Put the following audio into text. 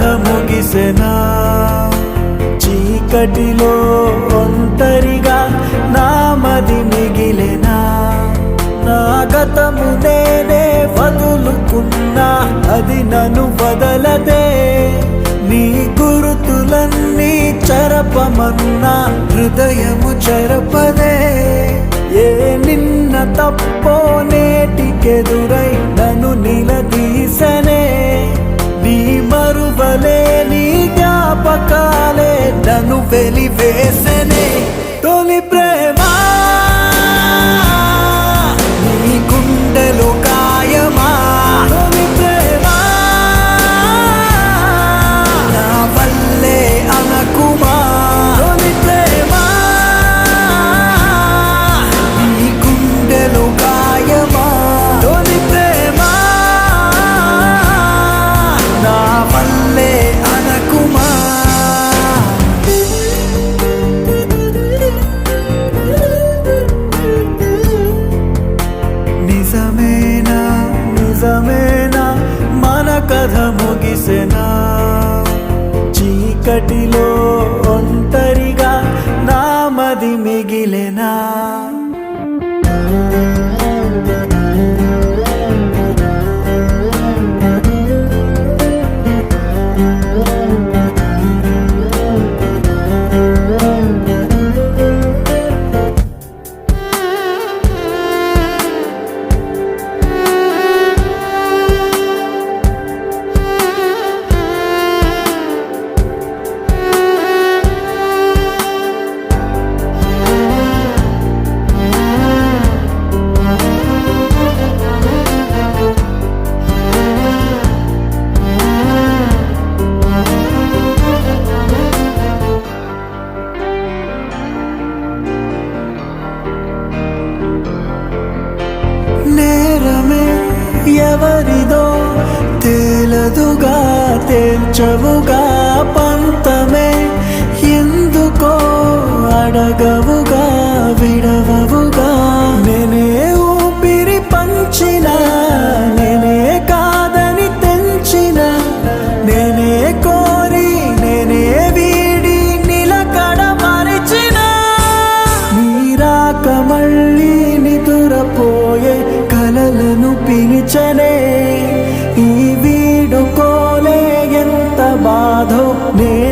ముగిసెనా? చీకటిలో ఒంటరిగా నామది మిగిలెనా? నా గతము నేనే వదులుకున్నా అది నన్ను వదలదే. నీ గురుతులన్నీ చరపమన్నా హృదయము చెరపదే. ఏ నిన్న తప్పో నేటికెదురై నన్ను నిలద జ్ఞాపకాలే నన్ను వెలివేసనే. ముగిసెనా చీకటిలో ఒంటరిగా నామది మిగిలెనా ఎవరిదో తేలదుగా తేల్చవుగా పంతమే ఎందుకో అడగవుగా. ನೇ